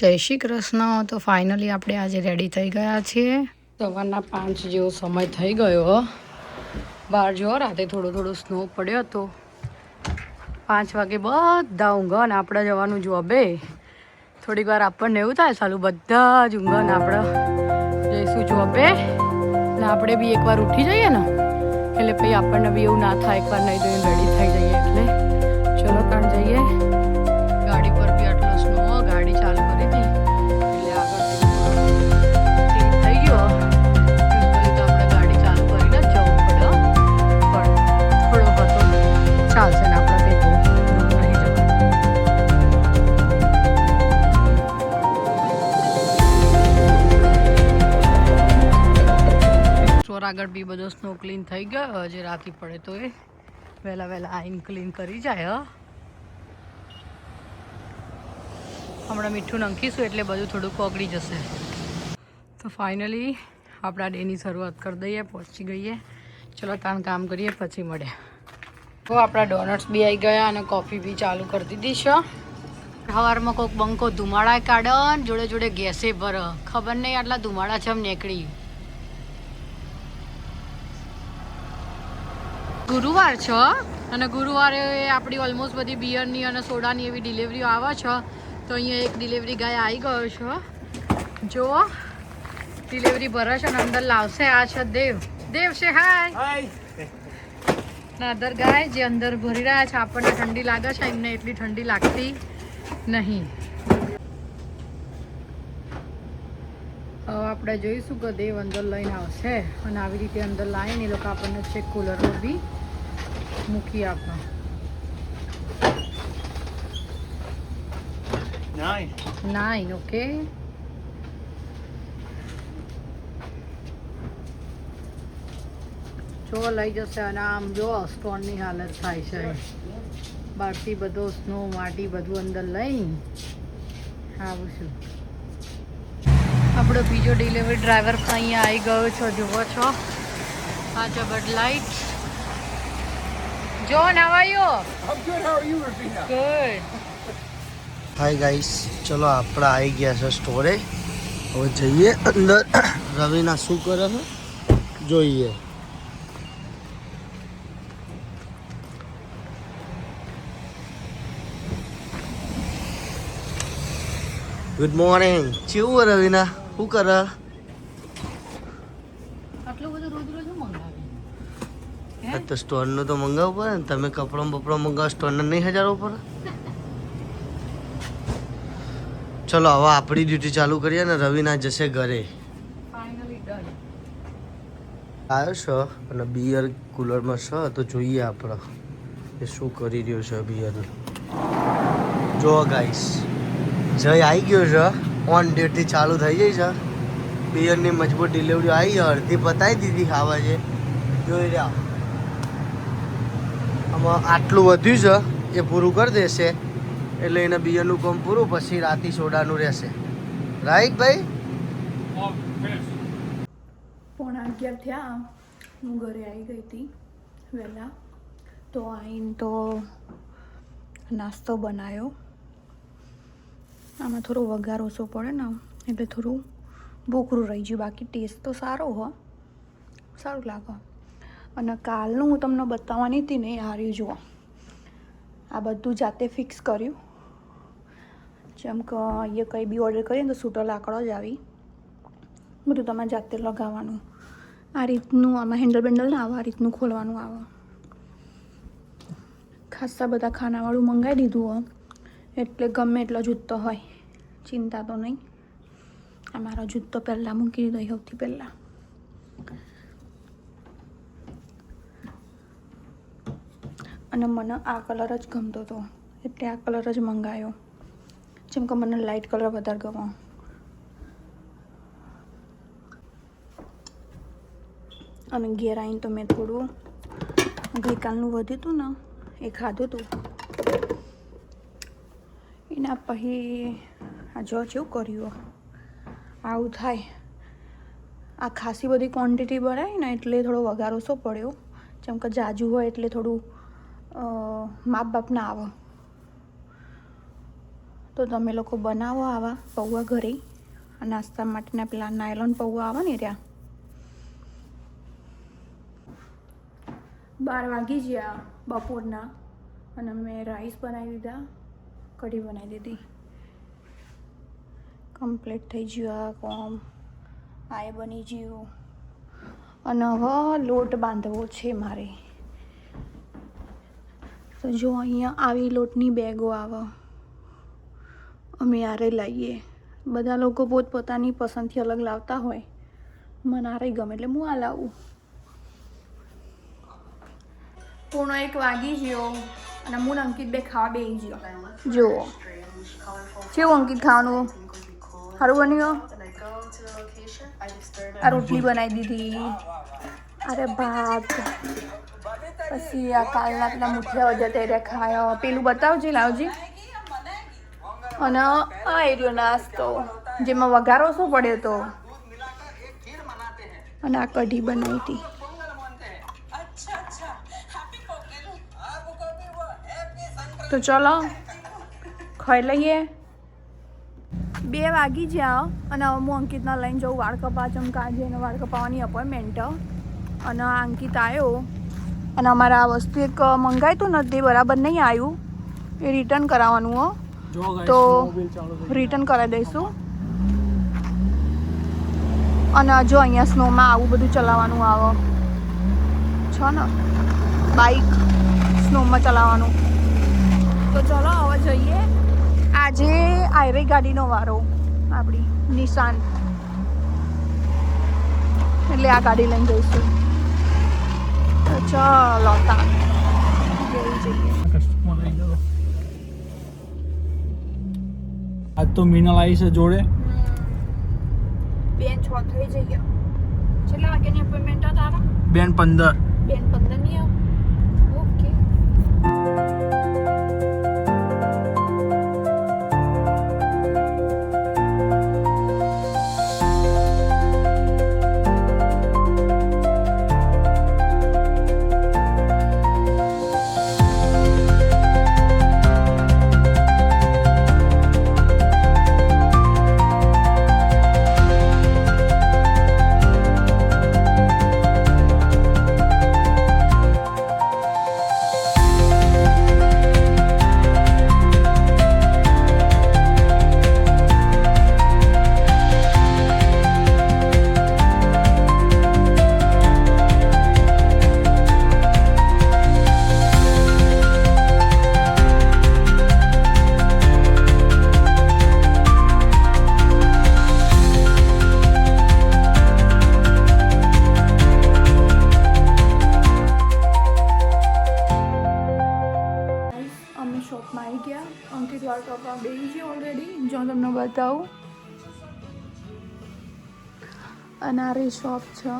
જય શ્રી કૃષ્ણ. તો ફાઇનલી આપણે આજે રેડી થઈ ગયા છીએ. સવારના પાંચ જેવો સમય થઈ ગયો બહાર જો રાતે થોડો થોડો સ્નો પડ્યો હતો. પાંચ વાગે બધા ઊંઘો ને આપણે જવાનું જોબે થોડીક વાર આપણને એવું થાય, સાલું બધા જ ઊંઘો ને આપણે જઈશું જોબે ને આપણે બી એકવાર ઉઠી જઈએ ને, એટલે પછી આપણને બી એવું ના થાય, એકવાર નહીં જોઈએ રેડી થઈ જઈએ એટલે. ચલો કાણ જઈએ. બધો સ્નો ક્લીન થઈ ગયો. હજી રાતી પડે તો એ. વહેલા વહેલા આઈન ક્લીન કરી જાય હમણાં મીઠું નાખીશું એટલે બધું થોડુંક ઓગળી જશે. તો ફાઇનલી આપણા ડેની શરૂઆત કરી દઈએ, પહોંચી ગઈએ. ચલો તાણ કામ કરીએ, પછી મળે. તો આપણા ડોનટ્સ બી આવી ગયા અને કોફી બી ચાલુ કરી દીધી છે. સવારમાં કોઈક બંકો ધુમાડા કાઢે ને જોડે જોડે ગેસે ભર. ખબર નહીં આટલા ધુમાડા છે નીકળી. ગુરુવાર છે અને ગુરુવારે આપણી ઓલમોસ્ટ બધી બિયરની અને સોડાની એવી ડિલિવરીઓ આવે છે તો અહીંયા એક ડિલિવરી ગાય આવી ગયો છે. જો ડિલિવરી ભરે છે અને અંદર લાવશે આ છે દેવ. દેવ છે હાય નાદર ગાય જે અંદર ભરી રહ્યા છે આપણને ઠંડી લાગે છે એમને એટલી ઠંડી લાગતી નહીં. હવે આપણે જોઈશું કે દેવ અંદર લઈને આવશે. અને આવી રીતે અંદર લાવીને એ લોકો આપણને ચેક કુલરમાં બી મૂકી આપો. નાઇન ઓકે જો લઈ જશે અને આમ જો સ્ટોનની હાલત થાય છે. બહારથી બધો સ્નો માટી બધું અંદર લઈ. આવું છું આપણો બીજો ડિલિવરી ડ્રાઈવર પણ અહીંયા આવી ગયો છો. જુઓ છો. આ છે bud how are you? I'm good. How are you, Rafina? Good. Hi guys ચલો આપણે આવી ગયા છે સ્ટોરે હવે જઈએ અંદર રવિના શું કરે છે જોઈએ ગુડ મોર્નિંગ કેવું રવિના શું કરે આટલું બધું રોજ રોજ તો સ્ટોરનું તો મંગાવવું પડે ને. તમે કપડો બપડો મંગાવો સ્ટોરને નહીં હજારો પડે? ચલો હવે આપણી ડ્યુટી ચાલુ કરીએ ને. રવિના જશે ઘરે. આવ્યો છો? અને બિયર કુલરમાં છે? તો જોઈએ આપણે એ શું કરી રહ્યો છે બિયર જો ગાઈસ જય આવી ગયો છે. ઓન ડ્યુટી ચાલુ થઈ જાય છે. બિયરની મજબૂત ડિલિવરી આવી અડધી પતાવી દીધી ખાવા છે જોઈ રહ્યા. આમાં આટલું વધ્યું છે એ પૂરું કરી દેશે. એટલે એને બિયરનું કામ પૂરું, પછી રાતી સોડાનું રહેશે. રાઈટ ભાઈ? પોણા અગિયાર થયા. હું ઘરે આવી ગઈ હતી વહેલા. તો આવીને તો નાસ્તો બનાવ્યો આમાં થોડો વઘાર ઓછો પડે ને, એટલે થોડું બોકરું રહી ગયું. બાકી ટેસ્ટ તો સારો હો. સારું લાગે. અને કાલનું હું તમને બતાવવાની હતી ને એ હાર્યું જુઓ. આ બધું જાતે ફિક્સ કર્યું. જેમ કે અહીંયા કંઈ બી ઓર્ડર કરીએ તો છૂટો લાકડો જ આવી. બધું તમારે જાતે લગાવવાનું. આ રીતનું આમાં હેન્ડલ બેન્ડલ ના આવે, આ રીતનું ખોલવાનું આવે. ખાસા બધા ખાનાવાળું મંગાવી દીધું હો. એટલે ગમે એટલો જૂતો હોય. ચિંતા તો નહીં. આ મારો જૂતો પહેલાં મૂકી દીધો, સૌથી પહેલાં. અને મને આ કલર જ ગમતો હતો. એટલે આ કલર જ મંગાવ્યો જેમ કે મને લાઇટ કલર વધારે ગમો. અને ઘેર આવીને તો મેં થોડું ગઈકાલનું વધ્યું હતું ને, એ ખાધું હતું એના પછી આ જો જેવું કર્યું. આવું થાય. આ ખાસી બધી ક્વોન્ટિટી ભરાય ને એટલે થોડો વઘાર ઓછો પડ્યો. જેમ કે જાજુ હોય એટલે થોડું અ, બાપના આવો. તો તમે લોકો બનાવો આવા પૌવા ઘરે. નાસ્તા માટેના પેલા નાયલોન પૌવા આવે ને રહ્યા બાર વાગી ગયા બપોરના. અને મેં રાઈસ બનાવી દીધા કઢી બનાવી દીધી. કમ્પ્લીટ થઈ ગયું આ કોમ. આ બની ગયું. અને હવે લોટ બાંધવો છે મારે. તો જો અહીંયા આવી લોટની બેગો આવે. અમે આરે લઈએ. બધા લોકો પોતપોતાની પસંદથી અલગ લાવતા હોય. મને આરે ગમે એટલે હું આ લાવું. પૂર્ણ એક વાગી ગયો અને હું અંકિત બે ખાવા બેસી ગયો. જુઓ. કેવું અંકિત ખાવાનું? સારું બન્યું? આ રોટલી બનાવી દીધી. અરે ભાત. પછી આ કાલના મુઠિયા બધા તે ખાયો પેલું બતાવજે લાવજી. અને આ એરિયો નાસ્તો, જેમાં વઘારો શું પડ્યો તો? અને આ કઢી બનાવી હતી. તો ચલો, ખાઈ લઈએ. બે વાગી જ્યાં અને હવે હું અંકિતના લઈને જાઉં. વાળ કપા ચમકા જઈને વાળ કપાવવાની અપોઇન્ટમેન્ટ અને અંકિત આવ્યો અને અમારે આ વસ્તુ એક મંગાવ્યું હતું નથી બરાબર નહીં આવ્યું. એ રિટર્ન કરાવવાનું હો. તો રિટર્ન કરાવી દઈશું. અને જો અહીંયા સ્નોમાં આવું બધું ચલાવવાનું આવે. છો ને? બાઈક સ્નોમાં ચલાવવાનું. તો ચલો હવે જઈએ. આજે આયરે ગાડીનો વારો આપણી નિશાન એટલે આ ગાડી લઈને જઈશું. તો ચલો તા જઈ જઈએ આજ તો મીનલ આવી છે જોડે બેન છ થઈ જઈએ છેલ્લા વાગ્યાની અપોઇન્ટમેન્ટ તારા બેન પંદર બેન પંદરની ઓકે અને આ રે શોપ છે,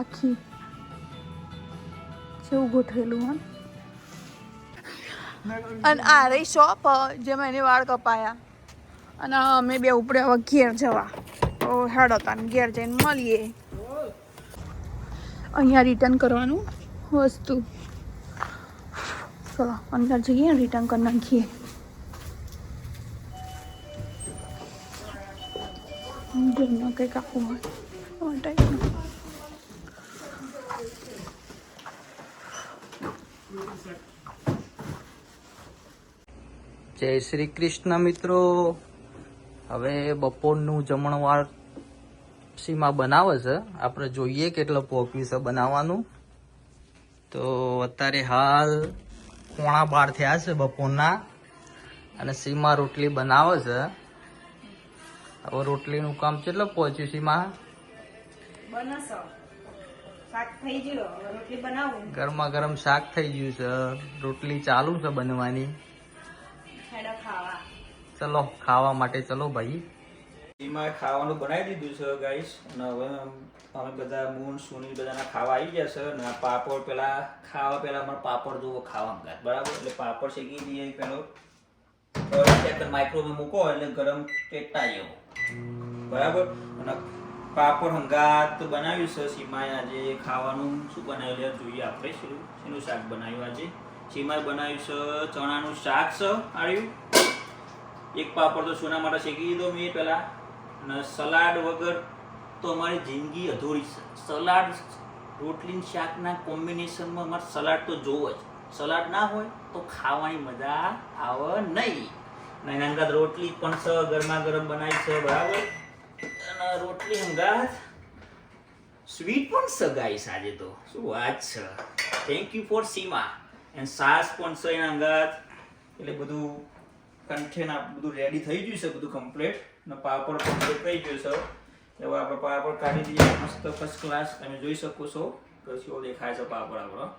આખી. જેવું ગોઠવેલું હોય અને આ રહી શોપ જેમાં એને વાળ કપાયા. અને અમે બે ઉપડે હવે ઘેર જવા. તો હેડો તાને, ઘેર જઈને મળીએ. અહીંયા રિટર્ન કરવાનું વસ્તુ. ચલો અંદર જઈએ રિટર્ન કરી નાખીએ. ઘરમાં કંઈક આપવું હોય આ ટાઈપનું જય શ્રી કૃષ્ણ મિત્રો. હવે બપોરનું જમણવાર સીમા બનાવે છે. આપણે જોઈએ કેટલો પોકવી છે બનાવવાનું. તો અત્યારે હાલ પોણા બાર થયા છે બપોરના. અને સીમા રોટલી બનાવે છે. હવે રોટલીનું કામ કેટલો પહોંચ્યું સીમા? ગરમા ગરમ શાક થઈ ગયું છે. રોટલી ચાલુ છે બનવાની. ચલો ખાવા માટે ચલો ભાઈ. એમાં ખાવાનું બનાવી દીધું છે ગાઈસ અને હવે અમે બધા મૂન સુની બધાના ખાવા આવી ગયા છે. અને પાપડ પેલા ખાવા પેલા અમારે પાપડ જોવો ખાવા બરાબર? એટલે પાપડ શેકી દઈએ પેલો. માઇક્રોવેવ મૂકો એટલે ગરમ પેટાઈ એવો બરાબર? અને પાપડ હંગાત બનાવ્યું છે. સીમાએ આજે ખાવાનું શું બનાવ્યું યાર જોઈએ આપણે શું શેનું શાક બનાવ્યું આજે? સીમાએ બનાવ્યું છે ચણાનું શાક છે આવ્યું એક પાપડ તો સોના માટે શેકી દીધો મેં પહેલાં. અને સલાડ વગર તો અમારી જિંદગી અધૂરી છે. સલાડ રોટલી શાકના કોમ્બિનેશનમાં અમારે સલાડ તો જોવો જ. સલાડ ના હોય તો ખાવાની મજા આવે નહીં. એના અંગાત રોટલી પણ છે, ગરમા ગરમ બનાવી છે, બરાબર? રોટલી અંગાત સ્વીટ પણ છે ગાઈસ આજે તો. શું વાત છે. Thank you for Seema and સાસ પણ છે એના અંગાત એટલે બધું આ બધું રેડી થઈ ગયું છે, બધું કમ્પ્લીટ અને પાપડ કમ્પ્લીટ થઈ ગયું છે. હવે આપણે પાપડ કાઢી દઈએ. મસ્ત ફર્સ્ટ ક્લાસ તમે જોઈ શકો છો. કશો દેખાય છે પાપડ આપણો.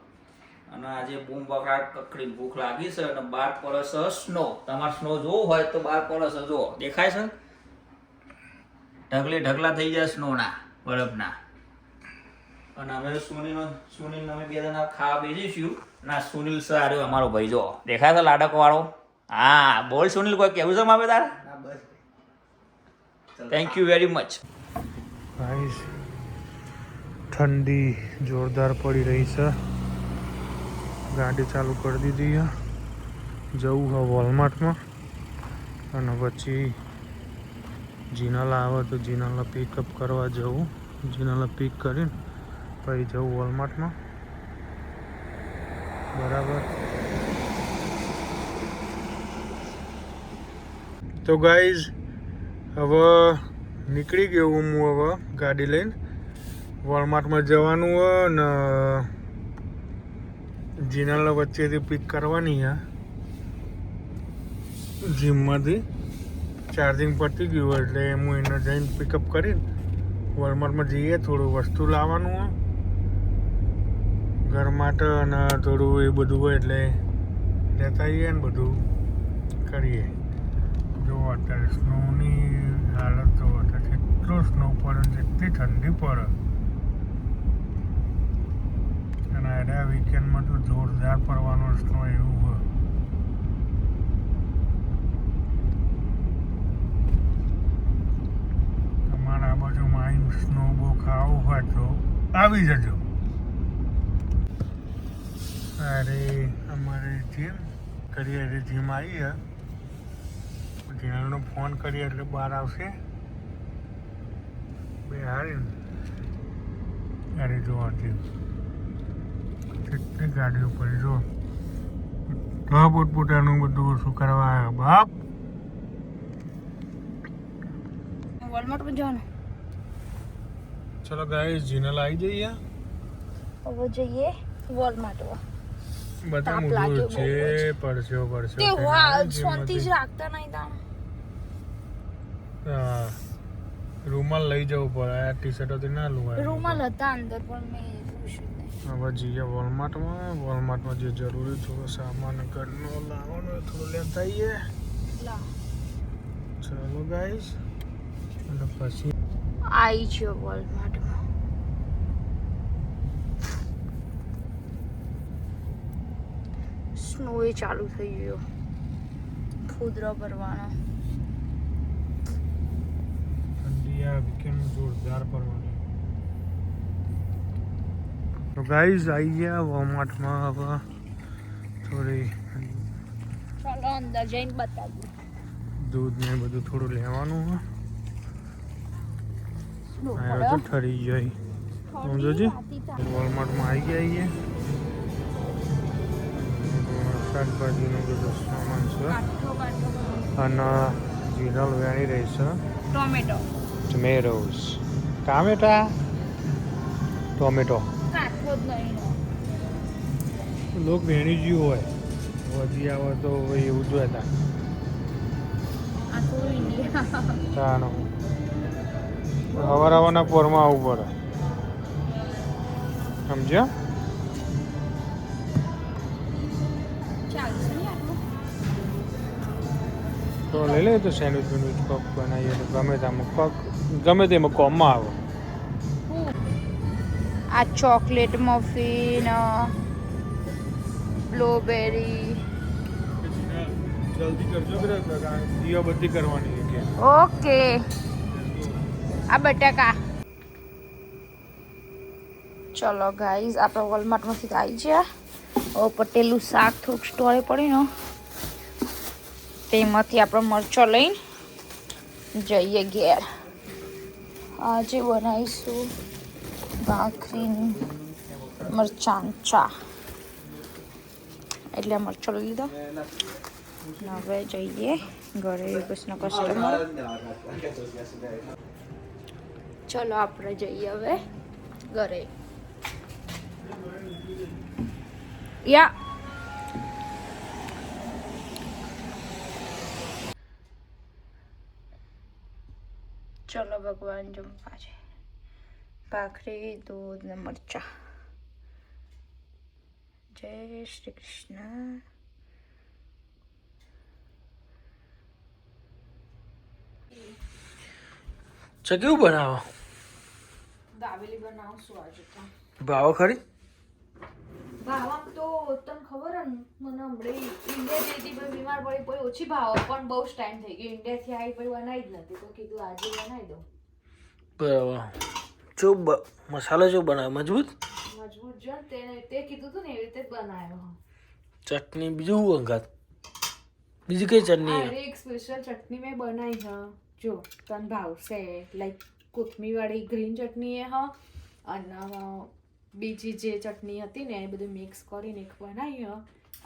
અને આજે બૂમ બકાટ કકડી ભૂખ લાગી છે અને બાર છે સ્નો તમારે સ્નો જોવો હોય તો બાર છે, જુઓ. દેખાય છે ઢગલે ઢગલા થઈ જાય સ્નોના બરફના. અને અમે સુનિલ સુનિલ અમે બે જણા ખાવા બેસીશું ના સુનિલ સર અમારો ભાઈ જો. દેખાય છે લાડક વાળો હા બોલ સુનિલ કોઈ કેવું છે મારે તારે? Thank you very much guys ઠંડી જોરદાર પડી રહી છે. ગાડી ચાલુ કરી દીધી જવું હવે વોલમાર્ટમાં અને પછી જીનાલા આવે તો જીનાલા પિકઅપ કરવા જવું. જીનાલા પિક કરીને પછી જવું વોલમાર્ટમાં બરાબર. તો ગાઈઝ હવે નીકળી ગયો હું હવે ગાડી લઈને. વોલમાર્ટમાં જવાનું હોય ને જીનાલા વચ્ચેથી પિક કરવાની છે. જીમમાંથી ચાર્જિંગ પતી ગયું હોય એટલે હું એને જઈને પિકઅપ કરીને વોલમાર્ટમાં જઈએ, થોડું વસ્તુ લાવવાનું હોય. ઘર માટે અને થોડું એ બધું હોય એટલે લેતા આવીએ ને બધું કરીએ. જો અત્યારે સ્નોની હાલત જો અત્યારે કેટલો સ્નો પડે જેટલી ઠંડી પડે. અને આ વીકેન્ડમાં તો જોરદાર પડવાનો સ્નો એવું હોય તમારા આ બાજુમાં આવીને સ્નો બહુ ખાવો હોય તો આવી જજો. અરે, અમારે જીમ કરીએ એટલે જીમ આવી છે જીનાનો ફોન કરીએ એટલે બહાર આવશે. બે હારી અરે જોવા જીમ કેટલી ગાડીઓ પડી, જો. પોતપોતાનું બધું શું કરવા બાપ. પણ જવાનું. ચલો ગાઈસ જીનલ આવી જઈએ. હવે જઈએ વોલમાર્ટમાં બધા મૂળ છે. પરસ્યો પરસ્યો તે થઈને વા શાંતિ જ રાખતા નહીં તા હા. રૂમાલ લઈ જવું પડે. આ ટી શર્ટોથી ના લુવાય રૂમાલ હતા અંદર પણ મેં હવે જઈએ વોલમાર્ટમાં. વોલમાર્ટમાં જે જરૂરી થોડો સામાન ઘરનો લાવવાનો થોડો લેતા આવીએ ચલો ગાઈસ અને પછી આવી છે વોલમાર્ટમાં સ્નો એ ચાલુ થઈ ગયો. ખુદરો ભરવાનો ઠંડી આ વીકેન્ડ જોરદાર પડવાની તો ગાઈસ આવી ગયા વોલમાર્ટમાં હવે. થોડી ચાલો અંદર જઈને બતાવું દૂધ ને બધું થોડું લેવાનું હોય સ્નો આ તો ઠરી જાય સમજો જી? વોલમાર્ટમાં આવી ગયા શાકભાજીનો બધો સામાન છે અને જીનલ વેણી રહી છે. ટોમેટો. ટમેટોસ. ટામેટા? ટોમેટો. કાઠો જ નહીં લોક વેણી જ્યું હોય. વધી આવે તો એવું જ હતા ત્યાં. હવાર હવારના પોરમાં આવવું પડે. સમજ્યા? લઈ લે તો સેન્ડવિચ બેન્ડવિચ પગ બનાવીએ તો ગમે તેમાં પગ ગમે તેમાં કોમમાં આવે. આ ચોકલેટ મફિન બ્લુબેરી જલ્દી કરજો બધી કરવાની છે ઓકે. આ બટાકા. ચલો ગાઈઝ આપણે વોલમાર્ટમાંથી આવી ગયા. પટેલું શાક થોડુંક સ્ટોરે પડી ને. તેમાંથી આપણો મરચો લઈને જઈએ ઘેર. આજે બનાવીશું ભાખરીની મરચાં ચા. એટલે મરચો લઈ લીધો. હવે જઈએ ઘરે કૃષ્ણ કસ્ટમર ચલો આપણે જઈએ હવે ઘરે. યા. ચલો ભગવાન જમવા છે. ભાખરી દૂધ ને મરચા. જય શ્રી કૃષ્ણ. છે કેવું બનાવો? દાબેલી બનાવશું આજે તો. ભાવો ખરી? ભાવમ તો તને ખબર હે ને? મને હમણાં ઇન્ડિયા જઈ હતી પછી બીમાર પડી પછી ઓછી ભાવ પણ બહુ જ ટાઈમ થઈ ગયો. ઇન્ડિયાથી આવી પછી બનાવી જ નથી. તો કીધું આજે બનાવી દઉં. બરાબર. જો બ- મસાલો જો બનાવે મજબૂત? મજબૂત જો ને તે તે કીધું હતું ને એવી રીતે જ બનાવ્યો. ચટણી બીજું અંગાત બીજી કઈ ચટણી અરે એક સ્પેશિયલ ચટણી મેં બનાવી હ જો તને ભાવશે. લાઈક કોથમીર વાળી ગ્રીન ચટણી એ હ. અને અ, બીજી જે ચટણી હતી ને એ બધું મિક્સ કરીને એક બનાવી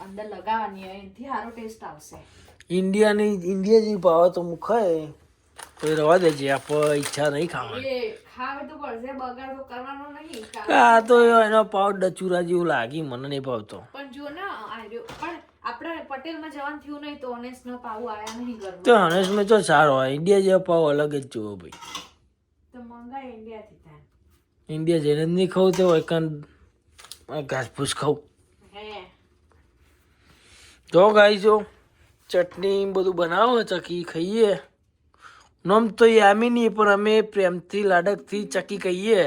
અંદર લગાવવાની એનાથી સારો ટેસ્ટ આવશે. ઇન્ડિયાની ઇન્ડિયા જેવી ભાવે તો મુખાય તો રવા દેજે આપ ઈચ્છા નહીં ખાવાની. ખાવે તો પડશે બગાડ તો કરવાનો નહીં આ તો એનો પાવ ડચુરા જેવું લાગી મને નહીં ભાવતો. પણ જો ને આર્યો પણ આપણે પટેલમાં જવાનું થયું નહીં તો નો પાવ આયા નહીં ઘરમાં. તો હનેશમાં તો સારો હોય ઇન્ડિયા જેવો પાવ અલગ જ જોવો ભાઈ. તો ઇન્ડિયાથી. ઇન્ડિયા જઈને નહીં ખાવું તો એકાંત ઘાસફૂસ ખાવું તો ગાઈ જો ચટણી બધું બનાવો ચકી ખાઈએ. નોમ તો યામી નહીં પણ અમે પ્રેમથી લાડકથી ચકી કહીએ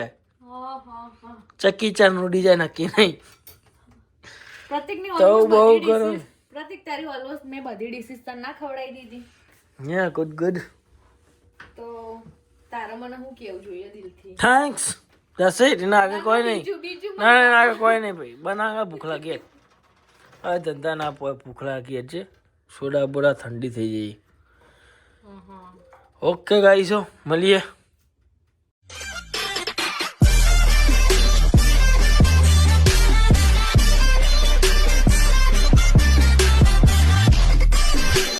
ચકી ચા ઉડી જાય નક્કી નહીં. તો બહુ ગરમ. પ્રતિક તારી ઓલમોસ્ટ મેં બધી ડિશિસ તને ના ખવડાવી દીધી. યા ગુડ ગુડ તો તારે મને હું કેવું જોઈએ દિલથી? થેન્ક્સ દસ એના આગળ કોઈ નહીં. ના ના ના, આગળ કોઈ નહીં ભાઈ. બનાવે ભૂખ લાગી હવે ધંધા ના પોય ભૂખ લાગી છે. સોડા બોડા ઠંડી થઈ જઈ ઓકે ગાઈશો મળીએ.